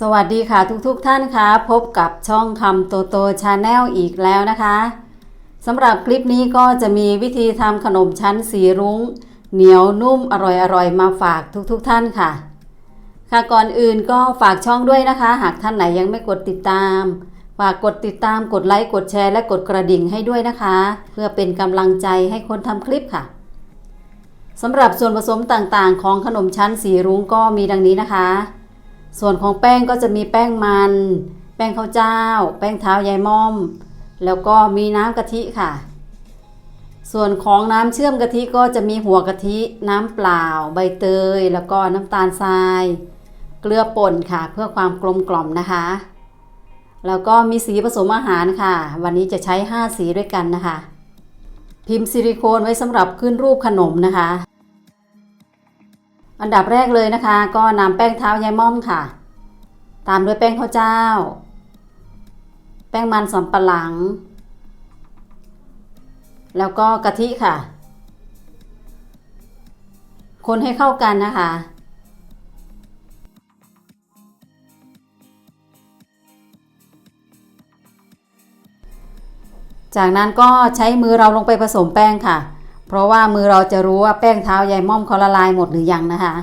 สวัสดีค่ะทุกๆทท่านคะพบกับช่องคำโตโตชาแนลอีกแล้วนะคะสำหรับคลิปนี้ก็จะมีวิธีทำขนมชั้นสีรุง้ง เหนียวนุ่มอร่อยๆ มาฝากทุกๆทท่านค่ะ ค่ะก่อนอื่นก็ฝากช่องด้วยนะคะ หากท่านไหนยังไม่กดติดตาม ฝากกดติดตามกดไลค์กดแชร์และกดกระดิ่งให้ด้วยนะคะ เพื่อเป็นกำลังใจให้คนทำคลิปค่ะสำหรับส่วนผสมต่างๆ ของขนมชั้นสีรุ้งก็มีดังนี้นะคะ ส่วนของแป้งก็จะมีแป้งมัน แป้งข้าวเจ้า แป้งเท้ายายม่อม แล้วก็มีน้ำกะทิค่ะ ส่วนของน้ำเชื่อมกะทิก็จะมีหัวกะทิ น้ำเปล่า ใบเตย แล้วก็น้ำตาลทราย เกลือป่นค่ะ เพื่อความกลมกล่อมนะคะ แล้วก็มีสีผสมอาหารค่ะ วันนี้จะใช้ 5 สีด้วยกันนะคะ พิมพ์ซิลิโคนไว้สำหรับขึ้นรูปขนมนะคะ อันดับแรกเลยนะคะ ก็นำแป้งเท้ายายม่อมค่ะ ตามด้วยแป้งข้าวเจ้า แป้งมันสำปะหลัง แล้วก็กะทิค่ะ คนให้เข้ากันนะคะจากนั้นก็ใช้มือเราลงไปผสมแป้งค่ะ เพราะว่ามือเราจะรู้ว่าแป้งเท้ายายม่อมเขาละลายหมดหรือยังนะคะ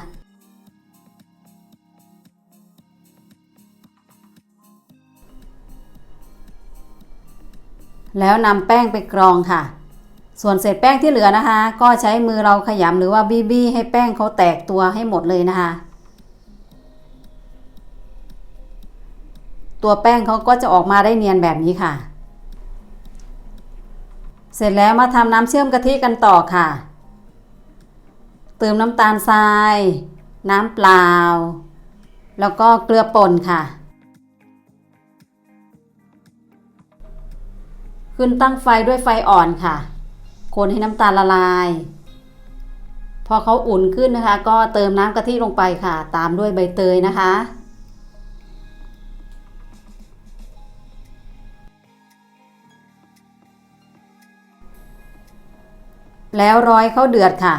แล้วนำแป้งไปกรองค่ะ ส่วนเศษแป้งที่เหลือนะคะ ก็ใช้มือเราขยำหรือว่าบี้บี้ให้แป้งเขาแตกตัวให้หมดเลยนะคะ ตัวแป้งเขาก็จะออกมาได้เนียนแบบนี้ค่ะ เสร็จแล้วมาทำน้ำเชื่อมกะทิกันต่อค่ะ เติมน้ำตาลทราย น้ำเปล่า แล้วก็เกลือป่นค่ะ ขึ้นตั้งไฟด้วยไฟอ่อนค่ะ คนให้น้ำตาลละลาย พอเขาอุ่นขึ้นนะคะ ก็เติมน้ำกะทิลงไปค่ะ ตามด้วยใบเตยนะคะ แล้วร้อยเขาเดือดค่ะ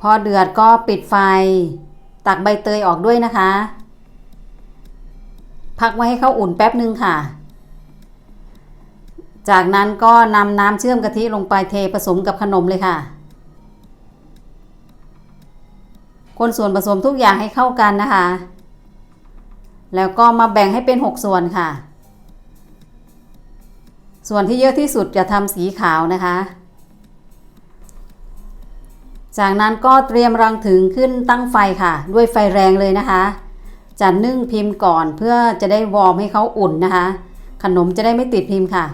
พอเดือดก็ปิดไฟ ตักใบเตยออกด้วยนะคะ พักไว้ให้เขาอุ่นแป๊บนึงค่ะ จากนั้นก็นำน้ำเชื่อมกะทิลงไปเทผสมกับขนมเลยค่ะ คนส่วนผสมทุกอย่างให้เข้ากันนะคะ แล้วก็มาแบ่งให้เป็น 6 ส่วนค่ะ ส่วนที่เยอะที่สุดจะทำสีขาวนะคะ จากนั้นก็เตรียมรังถึงขึ้นตั้งไฟค่ะ ด้วยไฟแรงเลยนะคะ จะนึ่งพิมพ์ก่อนเพื่อจะได้วอร์มให้เขาอุ่นนะคะ ขนมจะได้ไม่ติดพิมพ์ค่ะ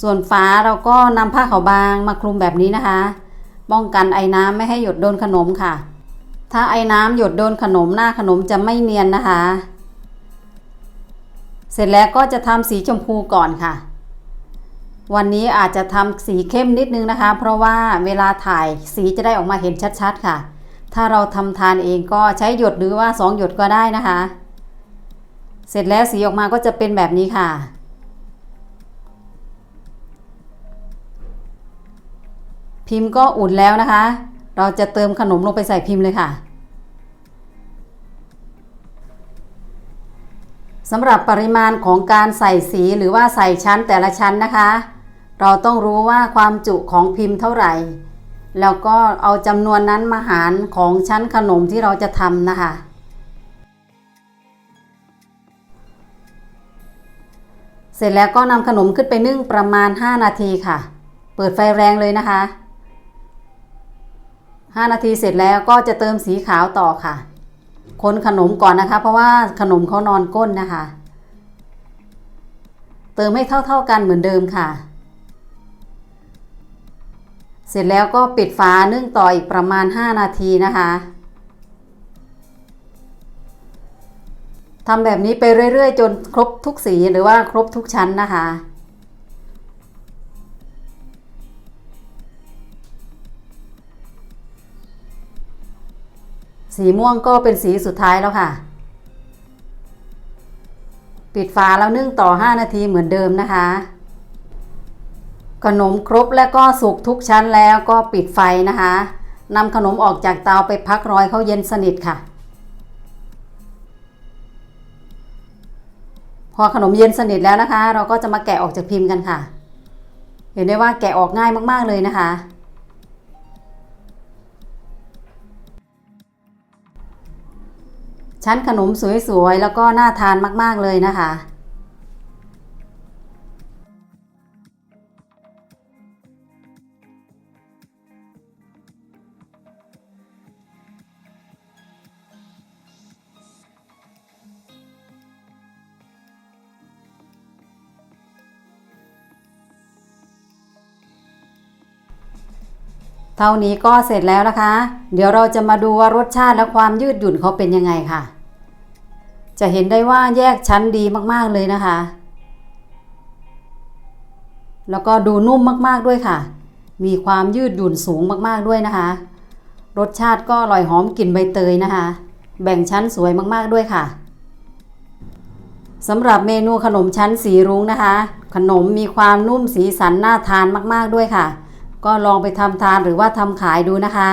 ส่วนฝาเราก็นำผ้าขาวบางมาคลุมแบบนี้นะคะ ป้องกันไอ้น้ำไม่ให้หยดโดนขนมค่ะ ถ้าไอ้น้ำหยดโดนขนมหน้าขนมจะไม่เนียนนะคะ เสร็จแล้วก็จะทำสีชมพูก่อนค่ะ วันนี้อาจจะทำสีเข้มนิดนึงนะคะ เพราะว่าเวลาถ่ายสีจะได้ออกมาเห็นชัดๆค่ะ ถ้าเราทำทานเองก็ใช้หยดหรือว่าสองหยดก็ได้นะคะ เสร็จแล้วสีออกมาก็จะเป็นแบบนี้ค่ะ พิมพ์ก็อุ่นแล้วนะคะ เราจะเติมขนมลงไปใส่พิมพ์เลยค่ะสำหรับปริมาณของการใส่สีหรือว่าใส่ชั้นแต่ละชั้นนะคะ เราต้องรู้ว่าความจุของพิมพ์เท่าไหร่ แล้วก็เอาจำนวนนั้นมาหารของชั้นขนมที่เราจะทำนะคะ เสร็จแล้วก็นำขนมขึ้นไปนึ่งประมาณ 5 นาทีค่ะ เปิดไฟแรงเลยนะคะ 5 นาทีเสร็จแล้วก็จะเติมสีขาวต่อค่ะ คนขนมก่อนนะคะ เพราะว่าขนมเขานอนก้นนะคะ เติมให้เท่าๆกันเหมือนเดิมค่ะ เสร็จแล้วก็ปิดฝานึ่งต่ออีกประมาณ 5 นาทีนะคะทำแบบนี้ไปเรื่อยๆ จนครบทุกสีหรือว่าครบทุกชั้นนะคะ สีม่วงก็เป็นสีสุดท้ายแล้วค่ะ ปิดฝาแล้วนึ่งต่อ 5 นาทีเหมือนเดิมนะคะ ขนมครบแล้วก็สุกทุกชั้นแล้วก็ปิดไฟนะคะนำขนมออกจากเตาไปพักร้อยเขาเย็นสนิทค่ะ พอขนมเย็นสนิทแล้วนะคะ เราก็จะมาแกะออกจากพิมพ์กันค่ะ เห็นได้ว่าแกะออกง่ายมากๆเลยนะคะ ชั้นขนมสวยๆแล้วก็น่าทานมากๆเลยนะคะ เท่านี้ก็เสร็จแล้วนะคะ เดี๋ยวเราจะมาดูว่ารสชาติและความยืดหยุ่นเขาเป็นยังไงค่ะ จะเห็นได้ว่าแยกชั้นดีมากๆเลยนะคะ แล้วก็ดูนุ่มมากๆด้วยค่ะ มีความยืดหยุ่นสูงมากๆด้วยนะคะ รสชาติก็อร่อยหอมกลิ่นใบเตยนะคะ แบ่งชั้นสวยมากๆด้วยค่ะสำหรับเมนูขนมชั้นสีรุ้งนะคะ ขนมมีความนุ่มสีสันน่าทานมากๆด้วยค่ะ ก็ลองไปทำทานหรือว่าทำขายดูนะคะ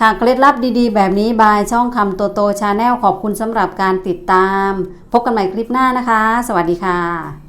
ค่ะเคล็ดลับดีๆ แบบนี้บายช่องคำโตโตชาแนลขอบคุณสำหรับการติดตาม พบกันใหม่คลิปหน้านะคะ สวัสดีค่ะ